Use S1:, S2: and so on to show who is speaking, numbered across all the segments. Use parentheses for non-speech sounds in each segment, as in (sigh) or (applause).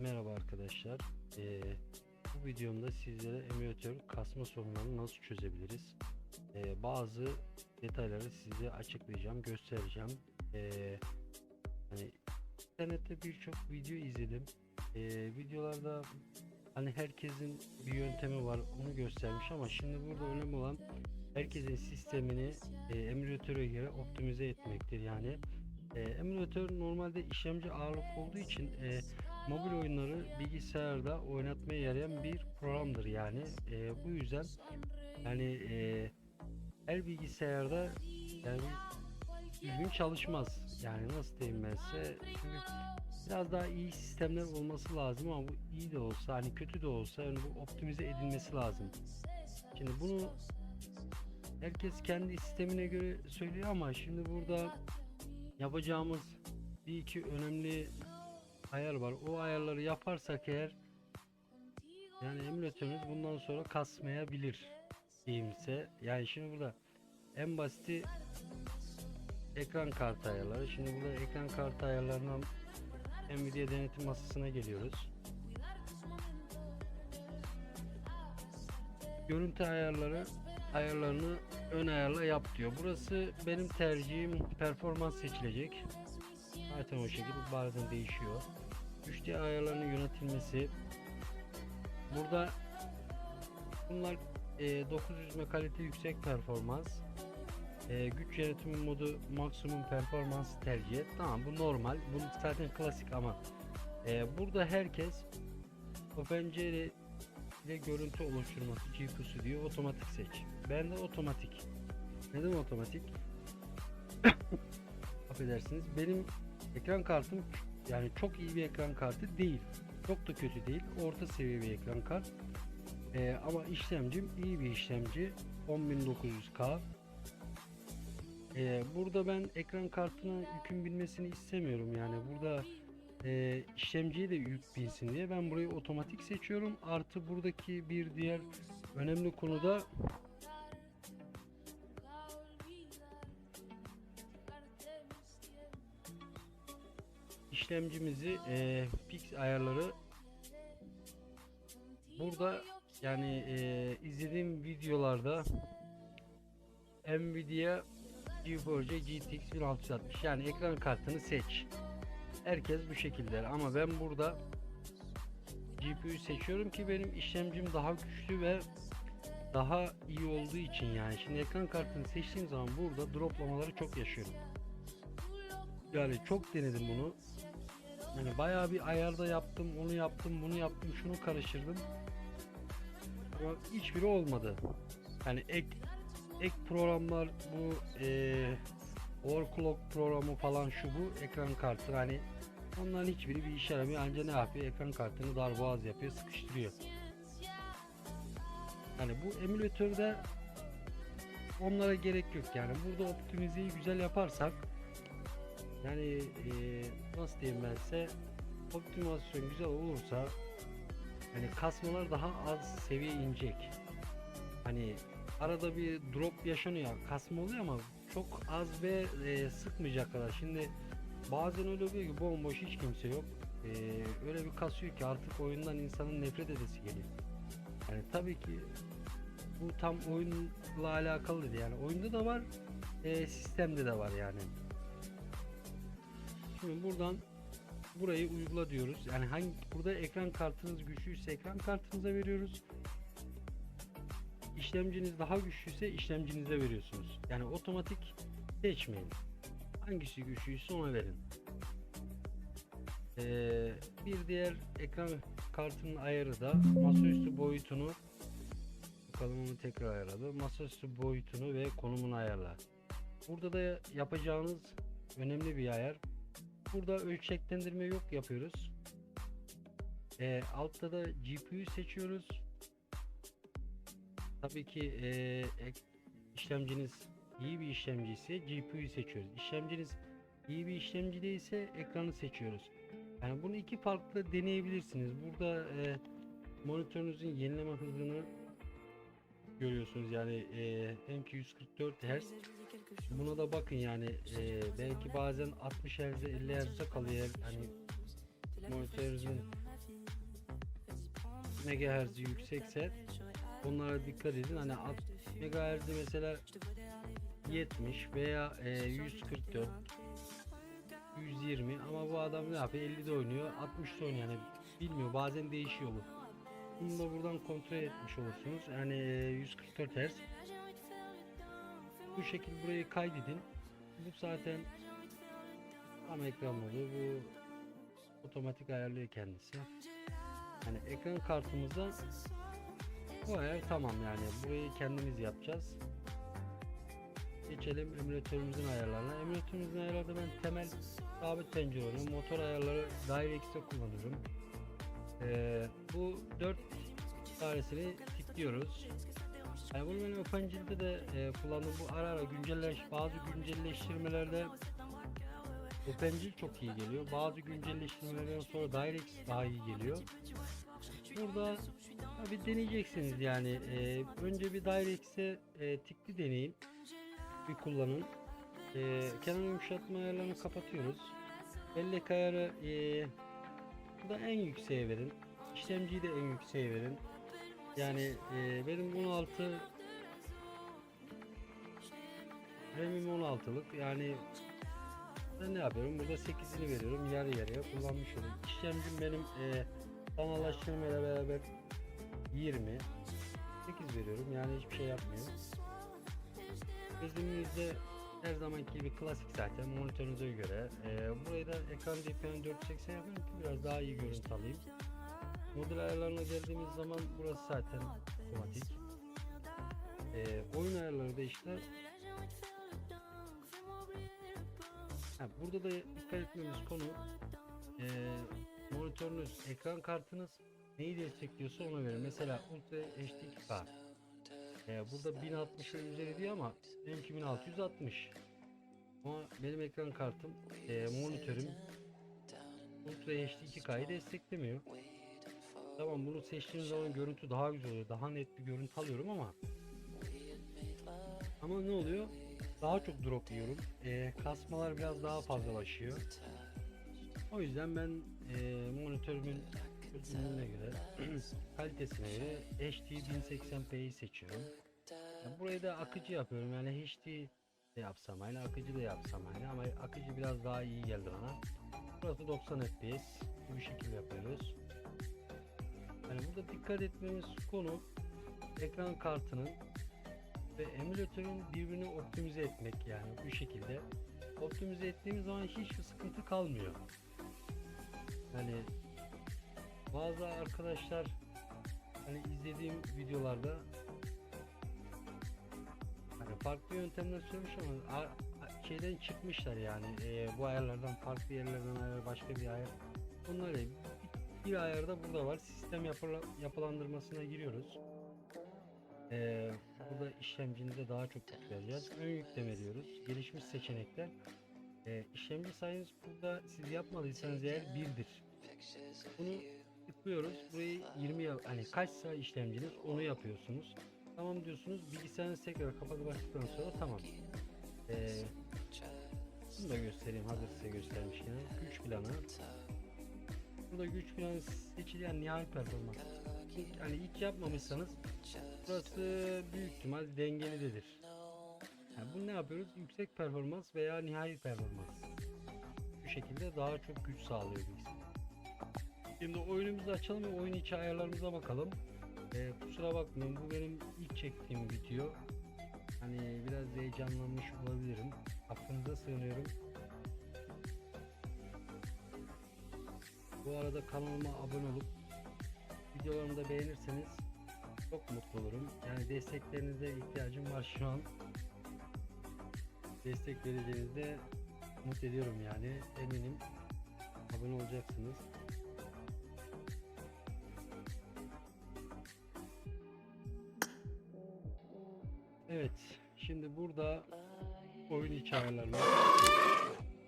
S1: Merhaba arkadaşlar. Ee, bu videomda sizlere emülatör kasma sorunlarını nasıl çözebiliriz? Ee, bazı detayları size açıklayacağım, göstereceğim. Ee, hani internette birçok video izledim. Ee, videolarda hani herkesin bir yöntemi var, onu göstermiş ama şimdi burada önemli olan herkesin sistemini e, emülatöre göre optimize etmektir. Yani e, emülatör normalde işlemci ağırlık olduğu için e, mobil oyunları bilgisayarda oynatmaya yarayan bir programdır yani. E, bu yüzden yani e, her bilgisayarda yani düzgün çalışmaz. Yani nasıl diyeyim çünkü biraz daha iyi sistemler olması lazım ama bu iyi de olsa hani kötü de olsa yani bu optimize edilmesi lazım. Şimdi bunu herkes kendi sistemine göre söylüyor ama şimdi burada yapacağımız bir iki önemli ayar var. O ayarları yaparsak eğer yani emülatörümüz bundan sonra kasmayabilir diyeyimse. Yani şimdi burada en basiti ekran kartı ayarları. Şimdi burada ekran kartı ayarlarından Nvidia denetim masasına geliyoruz. Görüntü ayarları ayarlarını ön ayarla yap diyor. Burası benim tercihim performans seçilecek. Zaten o şekilde bazen değişiyor. 3D ayarlarının yönetilmesi. Burada bunlar e, 900 m kalite yüksek performans. E, güç yönetimi modu maksimum performans tercih et. Tamam bu normal. Bu zaten klasik ama e, burada herkes o ile görüntü oluşturması GPU'su diyor otomatik seç. Ben de otomatik. Neden otomatik? (coughs) Affedersiniz. Benim ekran kartım yani çok iyi bir ekran kartı değil. Çok da kötü değil. Orta seviye bir ekran kart. Ee, ama işlemcim iyi bir işlemci. 10900K. Ee, burada ben ekran kartına yükün binmesini istemiyorum. Yani burada e, işlemciye de yük binsin diye ben burayı otomatik seçiyorum. Artı buradaki bir diğer önemli konuda işlemcimizi e, pix ayarları burada yani e, izlediğim videolarda Nvidia GeForce GTX 1660 yani ekran kartını seç. Herkes bu şekilde ama ben burada GPU'yu seçiyorum ki benim işlemcim daha güçlü ve daha iyi olduğu için yani şimdi ekran kartını seçtiğim zaman burada droplamaları çok yaşıyorum. Yani çok denedim bunu. Yani bayağı bir ayarda yaptım, onu yaptım, bunu yaptım, şunu karıştırdım. Ama hiçbiri olmadı. Yani ek ek programlar bu eee overclock programı falan şu bu ekran kartı hani onların hiçbiri bir işe yaramıyor. Anca ne yapıyor? Ekran kartını darboğaz yapıyor sıkıştırıyor. Yani bu emülatörde onlara gerek yok yani. Burada optimizeyi güzel yaparsak yani eee, nasıl diyeyim ben size? Optimizasyon güzel olursa hani kasmalar daha az seviye inecek. Hani arada bir drop yaşanıyor kasma oluyor ama çok az ve e, sıkmayacak kadar şimdi bazen öyle oluyor ki bomboş hiç kimse yok. E, öyle bir kasıyor ki artık oyundan insanın nefret edesi geliyor. Yani tabii ki bu tam oyunla alakalı değil yani. Oyunda da var e, sistemde de var yani. Şimdi buradan burayı uygula diyoruz. Yani hangi burada ekran kartınız güçlüyse ekran kartınıza veriyoruz. İşlemciniz daha güçlüyse işlemcinize veriyorsunuz. Yani otomatik seçmeyin. Hangisi güçlüyse ona verin. Ee, bir diğer ekran kartının ayarı da masaüstü boyutunu bakalım onu tekrar ayarladı. Masaüstü boyutunu ve konumunu ayarla. Burada da yapacağınız önemli bir ayar. Burada ölçeklendirme yok yapıyoruz. Ee, altta da GPU seçiyoruz. Tabii ki ek- işlemciniz iyi bir işlemci ise GPU'yu seçiyoruz. İşlemciniz iyi bir işlemci değilse ekranı seçiyoruz. Yani bunu iki farklı deneyebilirsiniz. Burada eee, monitörünüzün yenileme hızını görüyorsunuz. Yani eee benimki 144 Hz. Buna da bakın yani eee, belki bazen 60 Hz'e 50 Hz'e kalıyor. Hani monitörünüzün MHz yüksekse onlara dikkat edin. Hani 60 MHz mesela 70 veya e, 144 120 ama bu adam ne yapıyor 50'de oynuyor 60'da oynuyor yani bilmiyor bazen değişiyor bu. Bunu da buradan kontrol etmiş olursunuz. Yani e, 144 Hz. Bu şekilde burayı kaydedin. Bu zaten tam ekran modu. Bu otomatik ayarlıyor kendisi. Yani ekran kartımızda bu ayar tamam yani. Burayı kendimiz yapacağız. Geçelim emülatörümüzün ayarlarına. Emülatörümüzün ayarlarda ben temel sabit pencere oynuyorum. Motor ayarları DirectX'te kullanıyorum. Ee, bu 4 tanesini tıklıyoruz. Yani bunu ben OpenGL'de de e, kullandım. Bu ara ara güncelleş, bazı güncelleştirmelerde OpenGL çok iyi geliyor. Bazı güncelleştirmelerden sonra DirectX daha iyi geliyor. Burada tabi deneyeceksiniz yani. E, önce bir DirectX'e e, tıklı deneyin. Bir kullanın. E, kenar yumuşatma ayarlarını kapatıyoruz. Bellek ayarı e, da en yükseğe verin. İşlemciyi de en yükseğe verin. Yani e, benim 16 RAM'im 16'lık yani ben ne yapıyorum burada 8'ini veriyorum yarı yarıya kullanmış oluyorum. İşlemcim benim e, sanallaştırmayla beraber 20 8 veriyorum yani hiçbir şey yapmıyor. Gözümüzde her zamanki gibi klasik zaten monitörünüze göre. E, burayı da ekran DPI 480 yapıyorum ki biraz daha iyi görüntü alayım. Model ayarlarına geldiğimiz zaman burası zaten otomatik. Ee, oyun ayarları da işte ha, burada da dikkat etmemiz konu ee, monitörünüz, ekran kartınız neyi destekliyorsa ona verin. Mesela Ultra HD 2K ee, burada 1060 ve üzeri diyor ama benimki 1660 ama benim ekran kartım ee, monitörüm Ultra HD 2K'yı desteklemiyor. Tamam bunu seçtiğim zaman görüntü daha güzel oluyor. Daha net bir görüntü alıyorum ama ama ne oluyor? Daha çok drop yiyorum. Ee, kasmalar biraz daha fazlalaşıyor. O yüzden ben e, monitörümün çözünürlüğüne göre (clears throat) kalitesine göre HD 1080p'yi seçiyorum. Yani burayı da akıcı yapıyorum. Yani HD de yapsam aynı, akıcı da yapsam aynı ama akıcı biraz daha iyi geldi bana. Burası 90 fps. Bu şekilde yapıyoruz. Yani burada dikkat etmemiz konu ekran kartının ve emülatörün birbirini optimize etmek yani bu şekilde. Optimize ettiğimiz zaman hiçbir sıkıntı kalmıyor. Yani bazı arkadaşlar hani izlediğim videolarda hani farklı yöntemler söylemiş ama şeyden çıkmışlar yani. E, bu ayarlardan farklı yerlerden başka bir ayar. Bunlar değil. bir ayarda burada var. Sistem yapıla- yapılandırmasına giriyoruz. Ee, burada işlemcinize daha çok yük vereceğiz ön yükleme diyoruz gelişmiş seçenekler. Ee, işlemci sayınız burada siz yapmadıysanız eğer birdir. Bunu tıklıyoruz. Burayı 20 yap- hani kaçsa işlemciniz onu yapıyorsunuz tamam diyorsunuz bilgisayarınızı tekrar kapatıp açtıktan sonra tamam. Ee, bunu da göstereyim hazır size göstermişken güç planı. Burada güç planı seçilen nihai performans. İlk- hani hiç yapmamışsanız burası büyük ihtimal dengelidir yani bunu ne yapıyoruz? Yüksek performans veya nihai performans. Bu şekilde daha çok güç sağlıyor bilgisayar. Şimdi oyunumuzu açalım ve oyun içi ayarlarımıza bakalım. Ee, kusura bakmayın bu benim ilk çektiğim video. Hani biraz heyecanlanmış olabilirim. Affınıza sığınıyorum. Bu arada kanalıma abone olup videolarımı da beğenirseniz çok mutlu olurum. Yani desteklerinize ihtiyacım var şu an. Destek vereceğinizde umut ediyorum yani eminim abone olacaksınız. Ayarlarına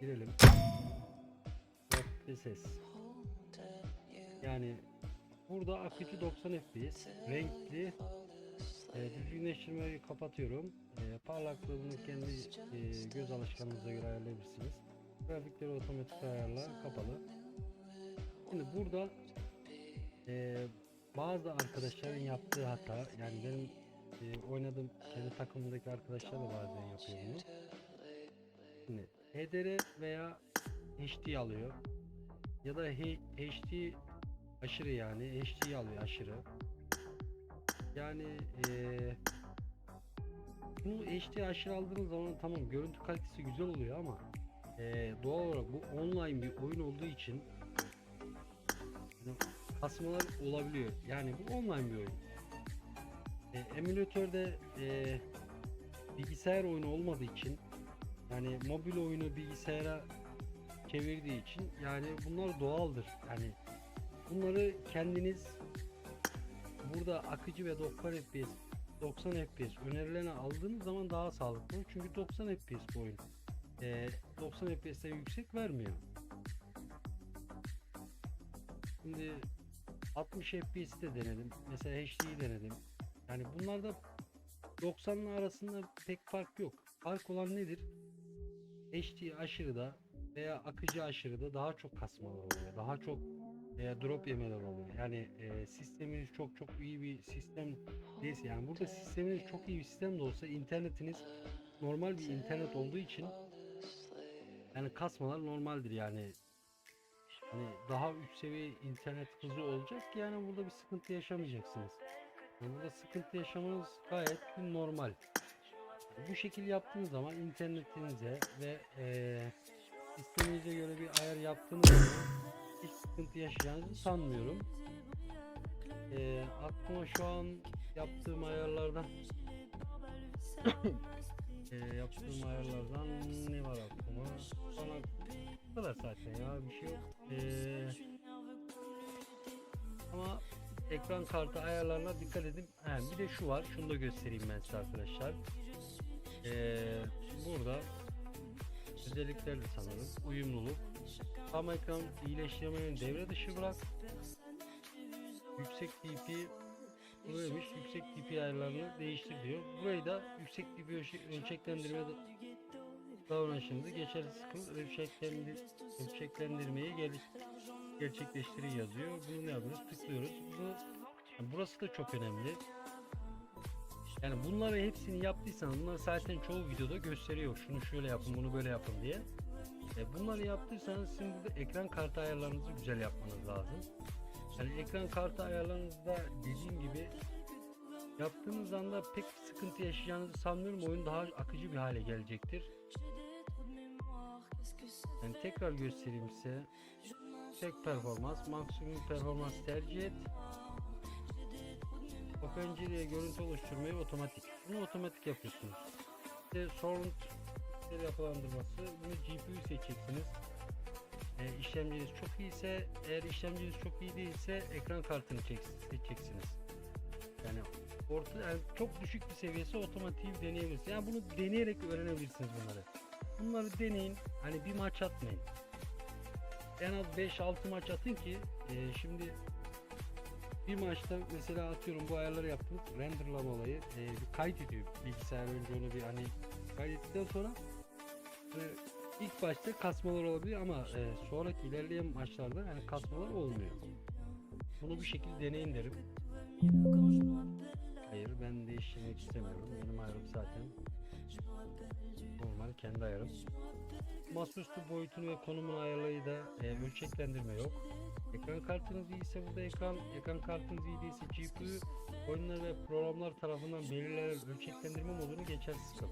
S1: girelim. Ve ses. Yani burada akıcı 90 fps, renkli, e, düzgünleştirmeyi kapatıyorum. E, parlaklığını kendi e, göz alışkanlığınıza göre ayarlayabilirsiniz. Grafikleri otomatik ayarla kapalı. Şimdi burada e, bazı arkadaşların yaptığı hata yani benim e, oynadığım kendi takımımdaki arkadaşlar da bazen yapıyor bunu. Şimdi HDR veya HD alıyor ya da HD aşırı yani HD alıyor aşırı. Yani eee bunu HD aşırı aldığınız zaman tamam görüntü kalitesi güzel oluyor ama eee, doğal olarak bu online bir oyun olduğu için kasmalar olabiliyor. Yani bu online bir oyun. E, emülatörde e, bilgisayar oyunu olmadığı için yani mobil oyunu bilgisayara çevirdiği için yani bunlar doğaldır. Yani bunları kendiniz burada akıcı ve 90 FPS 90 FPS önerilerini aldığınız zaman daha sağlıklı. Çünkü 90 FPS bu oyun. E, 90 FPS'ten yüksek vermiyor. Şimdi 60 FPS'i de denedim. Mesela HD'yi denedim. Yani bunlarda 90'ın arasında pek fark yok. Fark olan nedir? HD aşırıda veya akıcı aşırıda daha çok kasmalar oluyor. Daha çok e, drop yemeler oluyor. Yani e, sisteminiz çok çok iyi bir sistem değilse yani burada sisteminiz çok iyi bir sistem de olsa internetiniz normal bir internet olduğu için yani kasmalar normaldir yani hani daha üst seviye internet hızı olacak ki yani burada bir sıkıntı yaşamayacaksınız. Yani burada sıkıntı yaşamanız gayet normal. Bu şekil yaptığınız zaman internetinize ve eee sisteminize göre bir ayar yaptığınız zaman hiç sıkıntı yaşayacağınızı sanmıyorum. Eee aklıma şu an yaptığım ayarlardan Eee, (coughs) yaptığım ayarlardan ne var aklıma? Bana bu kadar zaten ya bir şey yok. Eee, ama ekran kartı ayarlarına dikkat edin. He, bir de şu var. Şunu da göstereyim ben size arkadaşlar. Eee, burada özellikler de sanırım. Uyumluluk. Tam ekran iyileştirmenin devre dışı bırak. Yüksek DP Buraymış yüksek DP ayarlarını değiştir diyor. Burayı da yüksek DP ölçe- ölçeklendirme da- davranışınızı geçersiz kıl ölçeklendir ölçeklendirmeyi gel gerçekleştirir yazıyor. Bunu ne yapıyoruz? Tıklıyoruz. Bu yani burası da çok önemli. Yani bunları hepsini yaptıysanız bunlar zaten çoğu videoda gösteriyor. Şunu şöyle yapın, bunu böyle yapın diye. E, bunları yaptıysanız sizin burada ekran kartı ayarlarınızı güzel yapmanız lazım. Yani ekran kartı ayarlarınızda dediğim gibi yaptığınız anda pek sıkıntı yaşayacağınızı sanmıyorum. Oyun daha akıcı bir hale gelecektir. Yani tekrar göstereyim size. Tek performans, maksimum performans tercih et. OpenGL'ye görüntü oluşturmayı otomatik. Bunu otomatik yapıyorsunuz. İşte sound yapılandırması. Bunu GPU seçeceksiniz. E, işlemciniz çok iyiyse, eğer işlemciniz çok iyi değilse ekran kartını seçeceksiniz. Yani orta yani çok düşük bir seviyesi otomatiği deneyebilirsiniz. Yani bunu deneyerek öğrenebilirsiniz bunları. Bunları deneyin. Hani bir maç atmayın. En az 5-6 maç atın ki e, şimdi bir maçta mesela atıyorum bu ayarları yaptınız renderlama olayı e, bir kaydediyor bilgisayar önce onu bir hani kaydettikten sonra e, ilk başta kasmalar olabiliyor ama e, sonraki ilerleyen maçlarda yani kasmalar olmuyor. Bunu bir şekilde deneyin derim. Hayır ben değiştirmek istemiyorum. Benim ayarım zaten normal kendi ayarım. Masaüstü boyutunu ve konumunu ayarlayı da e, ölçeklendirme yok. Ekran kartınız iyiyse burada ekran, ekran kartınız iyi değilse GPU oyunlar ve programlar tarafından belirlenen ölçeklendirme modunu geçersiz kıl.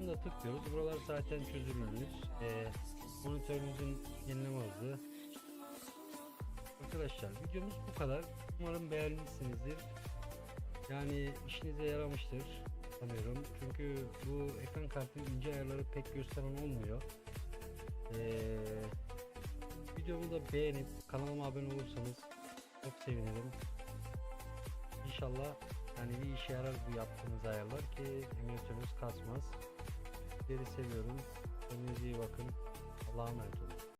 S1: Bunu tıklıyoruz. Buralar zaten çözülmüş. E, monitörünüzün yenileme hızı. Arkadaşlar videomuz bu kadar. Umarım beğenmişsinizdir. Yani işinize yaramıştır sanıyorum. Çünkü bu ekran kartının ince ayarları pek gösteren olmuyor. Ee, videomu da beğenip kanalıma abone olursanız çok sevinirim. İnşallah yani bir işe yarar bu yaptığınız ayarlar ki emülatörünüz kasmaz. Sizleri seviyorum. Kendinize iyi bakın. Allah'a emanet olun.